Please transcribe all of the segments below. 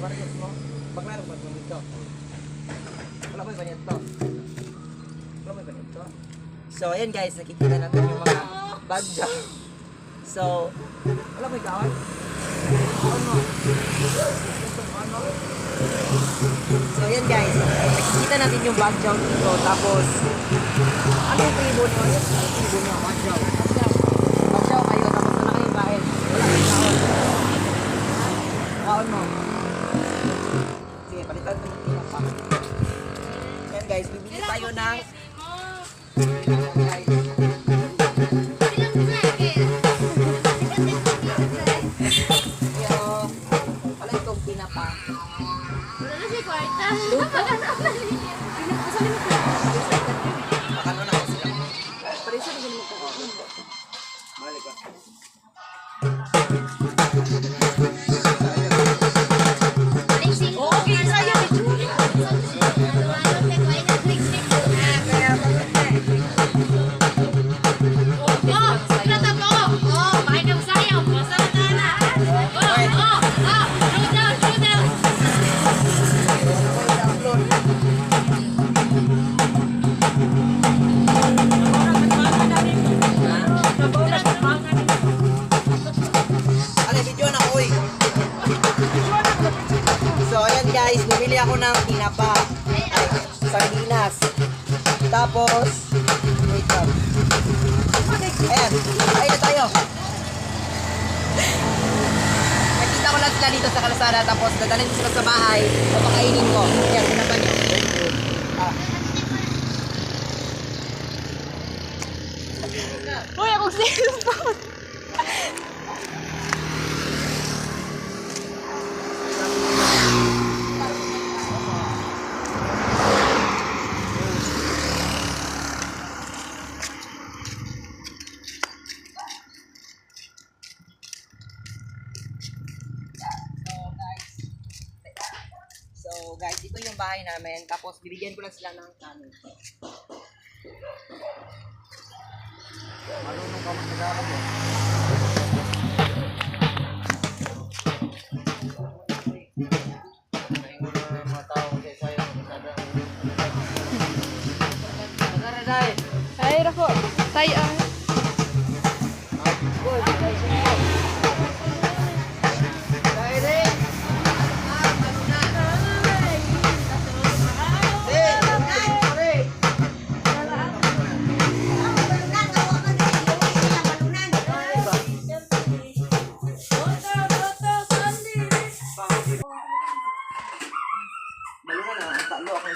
Marcos mo. Baklaro ba ito? Wala ba yung ganito? Wala ba yung ganito? So, ayan guys, nakikita natin yung mga bagja. So, wala ba yung kawan? Kawan mo. Mo. So, ayan guys, nakikita natin yung bagjaw dito. Tapos, ano yung tribo nyo? Ano yung tribo nyo? Bagjaw. Bagjaw Baka na ako sila. Pero isa na ganun ko. Malik ka. Video na ko eh. So, ayan guys, bumili ako ng tinapa. Ay, sardinas. Tapos, wait lang. Ayan, kain tayo. Nakita ko lang sila dito sa kalasada, tapos dadalhin ko sila sa bahay, papakainin ko. Ayan, tinapa niyo. Ah. Uy, akong cellphone. So guys, so guys, ito yung bahay namin. Tapos bibigyan ko lang sila ng kanin. Marunong ka mag-aral mo. Ay, rako. Tayo ah. Balunan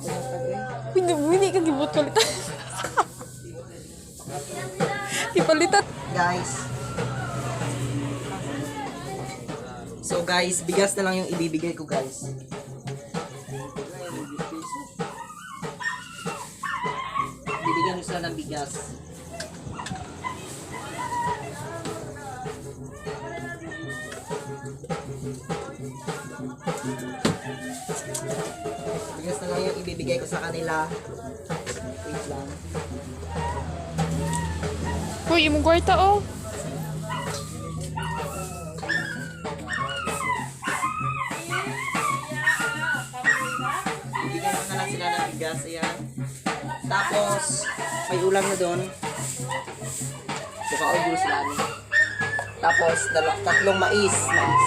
Ng pag Hindi, hindi ka gibot palitan. Ipalitan. Guys. So guys, bigas na lang yung ibibigay ko guys. Bibigyan ko sila ng bigas. Bigas na lang yung ibibigay ko sa kanila. Wait lang. Uy, imong kwarta oh. Bigyan ko na lang sila ng bigas. Ayan. Tapos, may ulam na doon. Buka o sila. ano. Tapos, tatlong mais. Mais.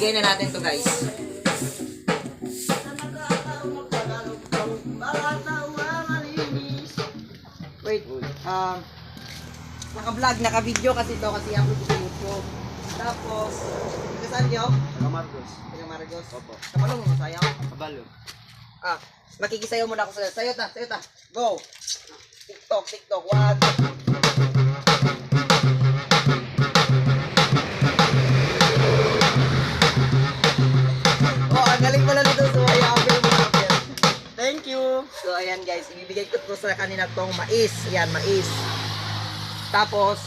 Guys, ibigay na natin to guys. Wait, um, naka-vlog, naka-video kasi to kasi upload ko sa YouTube. Tapos, taga saan niyo? Taga Marcos. Taga Maragos. Opo. Kapalong mo sayang? Kabalo. Ah, Makikisayaw muna ako sa Sayo ta, sayo ta. Go. TikTok, TikTok. One. Sa kanina tong mais. Ayan, mais. Tapos,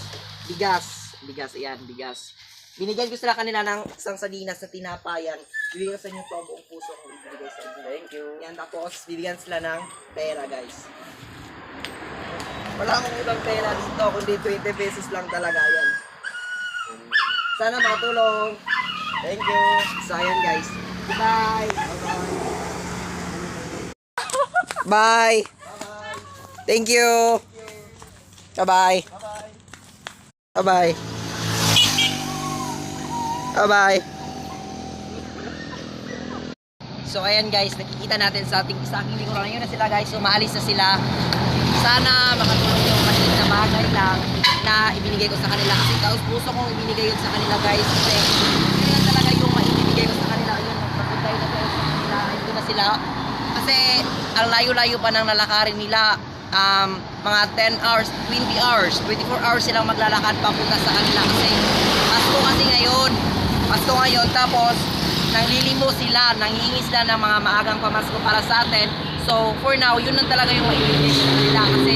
bigas. Bigas, ayan, bigas. Binigyan ko sila kanila ng isang salinas na tinapayan. Bibigyan sa inyo to ang buong puso kong ibibigay sa inyo. Thank you. Yan, tapos bibigyan sila ng pera, guys. Wala akong ibang pera dito, kundi 20 pesos lang talaga yan. Sana makatulong. Thank you. So, ayan guys. Bye! Bye! Thank you! Bye-bye! Bye-bye! Bye-bye! So, ayan guys, nakikita natin sa ating sa aking likuran. Yun na sila guys, umaalis na sila. Sana makatulong yung maliit na bagay lang na ibinigay ko sa kanila. Kasi taos puso kong ibinigay yun sa kanila guys. Kasi yun talaga yung maibibigay ko sa kanila. Yun, magpunta yun na sa kanila. Ayun na sila. Kasi ang layo-layo pa ng lalakarin nila. Um, mga 10 hours, 20 hours, 24 hours silang maglalakad papunta sa kanila. Kasi Pasko kasi ngayon. Pasko ngayon. Tapos, nanglilimo sila, nanghihingi sila ng mga maagang pamasko para sa atin. So, for now, yun lang talaga yung sa kanila kasi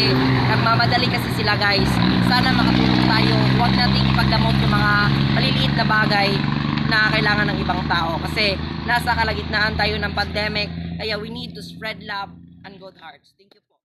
nagmamadali kasi sila guys. Sana makatulong tayo. Huwag nating ipagdamot yung mga maliliit na bagay na kailangan ng ibang tao kasi nasa kalagitnaan tayo ng pandemic kaya we need to spread love and good hearts. Thank you.